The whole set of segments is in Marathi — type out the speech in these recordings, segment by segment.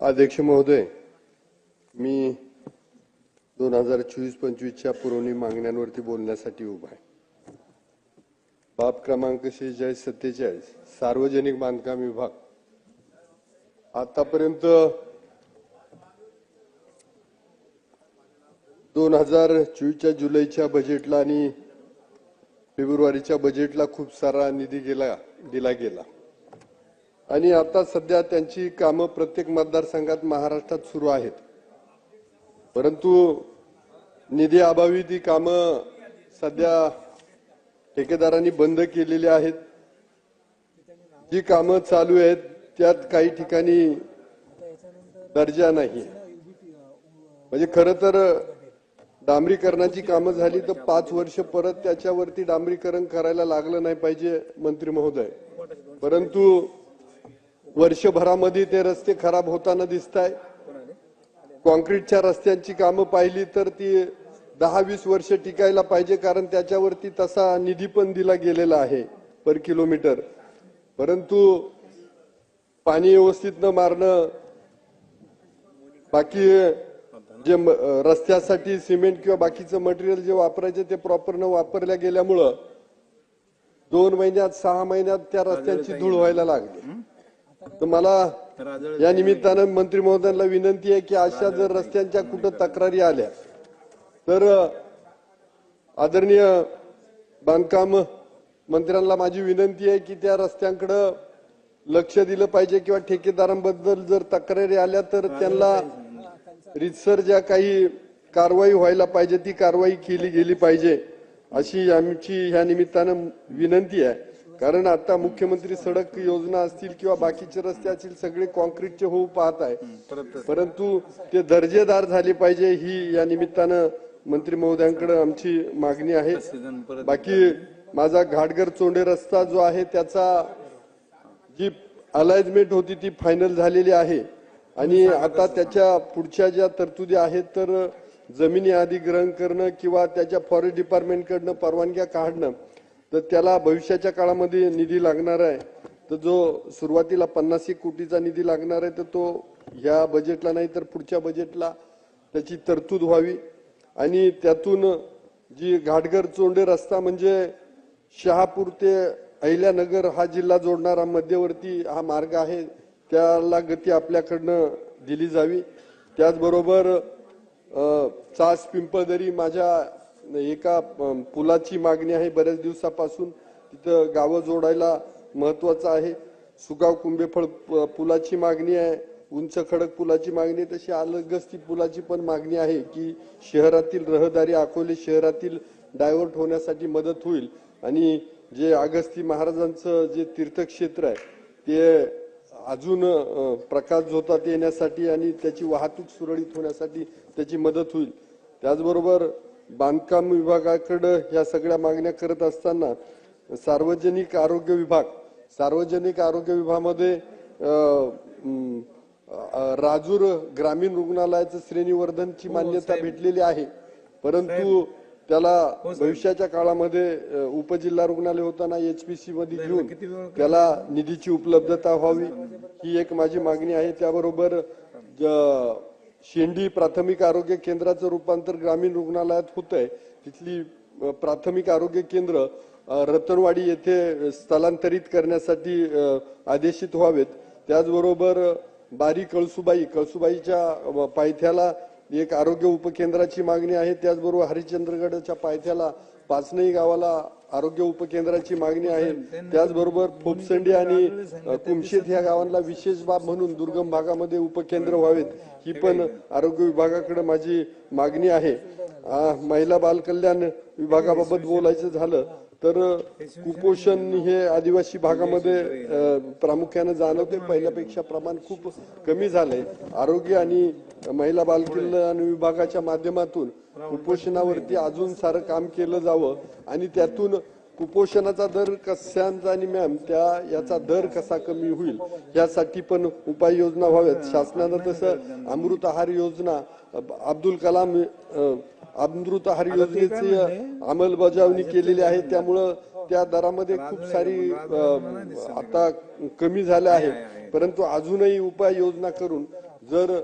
अध्यक्ष महोदय मी दोन हजार चोवीस पंचवीसच्या पुरवणी मागण्यांवरती बोलण्यासाठी उभा आहे. बाब क्रमांक शेहेचाळीस सत्तेचाळीस सार्वजनिक बांधकाम विभाग. आतापर्यंत दोन हजार चोवीसच्या जुलैच्या बजेटला आणि फेब्रुवारीच्या बजेटला खूप सारा निधी गेला दिला गेला. आणि आता सध्या त्यांची कामं प्रत्येक मतदारसंघात महाराष्ट्रात सुरू आहेत. परंतु निधी अभावी ती कामं सध्या ठेकेदारांनी बंद केलेली आहेत. जी कामं चालू आहेत त्यात काही ठिकाणी दर्जा नाही. म्हणजे खर तर डांबरीकरणाची कामं झाली तर पाच वर्ष परत त्याच्यावरती डांबरीकरण करायला लागलं नाही पाहिजे मंत्री महोदय. परंतु वर्षभरामध्ये ते रस्ते खराब होताना दिसत आहे कॉन्क्रीटच्या रस्त्यांची कामं पाहिली तर ती दहा वीस वर्ष टिकायला पाहिजे कारण त्याच्यावरती तसा निधी पण दिला गेलेला आहे पर किलोमीटर. परंतु पाणी व्यवस्थित न मारणं बाकी जे रस्त्यासाठी सिमेंट किंवा बाकीचं मटेरियल जे वापरायचं ते प्रॉपर न वापरल्या गेल्यामुळं दोन महिन्यात सहा महिन्यात त्या रस्त्यांची धूळ व्हायला लागली. तर मला या निमित्तानं मंत्री महोदयांना विनंती आहे की अशा जर रस्त्यांच्या कुठं तक्रारी आल्या तर आदरणीय बांधकाम मंत्र्यांना माझी विनंती आहे की त्या रस्त्यांकडं लक्ष दिलं पाहिजे किंवा ठेकेदारांबद्दल जर तक्रारी आल्या तर त्यांना रितसर ज्या काही कारवाई व्हायला पाहिजे ती कारवाई केली गेली पाहिजे अशी आमची ह्या निमित्तानं विनंती आहे. कारण आता मुख्यमंत्री सडक योजना असतील किंवा बाकीचे रस्ते असतील सगळे कॉन्क्रीटचे होऊ पाहत आहे परंतु ते दर्जेदार झाले पाहिजे ही या निमित्तानं मंत्री महोदयांकडे आमची मागणी आहे. बाकी माझा घाटगर चोंडे रस्ता जो आहे त्याचा जी अलाइजमेंट होती ती फायनल झालेली आहे. आणि आता त्याच्या पुढच्या ज्या तरतुदी आहेत तर जमिनी अधिग्रहण करणं किंवा त्याच्या फॉरेस्ट डिपार्टमेंट कडनं परवानग्या काढणं तर त्याला भविष्याच्या काळामध्ये निधी लागणार आहे. तर जो सुरुवातीला पन्नास एक कोटीचा निधी लागणार आहे तर तो ह्या बजेटला नाही तर पुढच्या बजेटला त्याची तरतूद व्हावी. आणि त्यातून जी घाटघर चोंडे रस्ता म्हणजे शहापूर ते अहिल्यानगर हा जिल्हा जोडणारा मध्यवर्ती हा मार्ग आहे त्याला गती आपल्याकडनं दिली जावी. त्याचबरोबर चास पिंपळदरी माझ्या एका पुलाची मागणी आहे बऱ्याच दिवसापासून. तिथं गावं जोडायला महत्वाचं आहे. सुगाव कुंभेफळ प- पुलाची मागणी आहे. उंच खडक पुलाची मागणी आहे. तशी अलगस्ती पुलाची पण मागणी आहे की शहरातील रहदारी अकोले शहरातील डायव्हर्ट होण्यासाठी मदत होईल. आणि जे अगस्ती महाराजांचं जे तीर्थक्षेत्र आहे ते अजून प्रकाश झोतात येण्यासाठी आणि त्याची वाहतूक सुरळीत होण्यासाठी त्याची मदत होईल. त्याचबरोबर बांधकाम विभागाकडं ह्या सगळ्या मागण्या करत असताना सार्वजनिक आरोग्य विभाग सार्वजनिक आरोग्य विभागामध्ये राजूर ग्रामीण रुग्णालयाचं श्रेणीवर्धनची मान्यता भेटलेली आहे. परंतु त्याला भविष्याच्या काळामध्ये उपजिल्हा रुग्णालय होताना एचपीसी मध्ये घेऊन त्याला निधीची उपलब्धता व्हावी ही एक माझी मागणी आहे. त्याबरोबर शेंडी प्राथमिक आरोग्य केंद्राचं रूपांतर ग्रामीण रुग्णालयात होत आहे तिथली प्राथमिक आरोग्य केंद्र रतनवाडी येथे स्थलांतरित करण्यासाठी आदेशित व्हावेत. त्याचबरोबर बारी कळसुबाई कळसुबाईच्या पायथ्याला एक आरोग्य उपकेंद्राची मागणी आहे. त्याचबरोबर हरिश्चंद्रगडच्या पायथ्याला पाचनई गावाला आरोग्य उपकेंद्राची मागणी आहे. त्याचबरोबर फोपसंडी आणि कुमशेत ह्या गावांना विशेष बाब म्हणून दुर्गम भागामध्ये उपकेंद्र व्हावेत ही पण आरोग्य विभागाकडे माझी मागणी आहे. महिला बालकल्याण विभागाबाबत बोलायचं झालं तर कुपोषण हे आदिवासी भागामध्ये प्रामुख्याने जाणवते. पहिल्यापेक्षा प्रमाण खूप कमी झालंय. आरोग्य आणि महिला बालकल्याण विभागाच्या माध्यमातून कुपोषणावरती अजून सारं काम केलं जावं आणि त्यातून कुपोषणाचा दर कशांचा आणि मॅम त्या याचा दर कसा कमी होईल यासाठी पण उपाययोजना व्हाव्यात. शासनानं तसं अमृत आहार योजना अब्दुल कलाम अमृत आहार योजनेची अंमलबजावणी केलेली आहे. त्यामुळं त्या दरामध्ये खूप सारी आता कमी झाल्या आहे. परंतु अजूनही उपाययोजना करून जर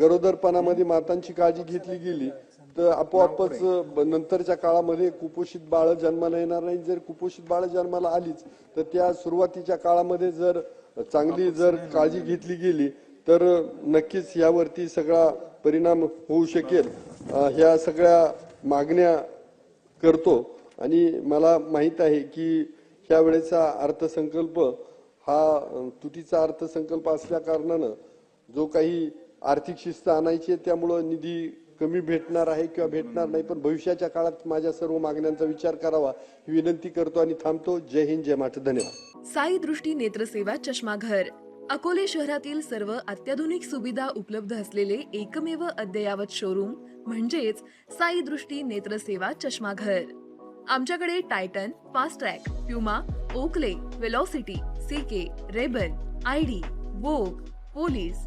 गरोदरपणामध्ये मातांची काळजी घेतली गेली तर आपोआपच ब- नंतरच्या काळामध्ये कुपोषित बाळ जन्माला येणार नाही. जर कुपोषित बाळ जन्माला आलीच तर त्या सुरुवातीच्या काळामध्ये जर चांगली जर काळजी घेतली गेली तर नक्कीच यावरती सगळा परिणाम होऊ शकेल. ह्या सगळ्या मागण्या करतो. आणि मला माहीत आहे की ह्या वेळेचा अर्थसंकल्प हा तुटीचा अर्थसंकल्प असल्या कारणानं जो काही आर्थिक शिस्त आणायची आहे त्यामुळं निधी कमी भेटणार आहे किंवा भेटणार नाही पण भविष्याच्या काळात माझ्या सर्व मागण्यांचा विचार करावा ही विनंती करतो आणि थांबतो. जय हिंद जय माठ धन्यवाद. साई दृष्टी नेत्रसेवा चष्माघर अकोले शहरातील सर्व अत्याधुनिक सुविधा उपलब्ध असलेले एकमेव अद्ययावत शोरूम म्हणजेच साई दृष्टी नेत्रसेवा चष्माघर. आमच्याकडे Titan Fast Track Puma Oakley Velocity CK Rayban ID Vogue Police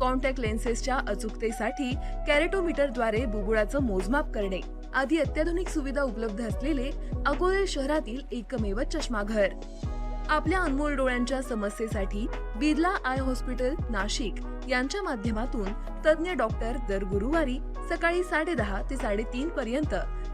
contact लेन्सेसच्या अचूकतेसाठी कॅरेटोमीटरद्वारे बुबुळाचं मोजमाप करणे. आदी अत्याधुनिक सुविधा उपलब्ध असलेले अकोले शहरातील एकमेव चष्माघर. आपल्या अनमोल डोळ्यांच्या समस्येसाठी बिर्ला आय हॉस्पिटल नाशिक यांच्या माध्यमातून तज्ज्ञ डॉक्टर दर गुरुवारी सकाळी साडेदहा ते साडेतीन पर्यंत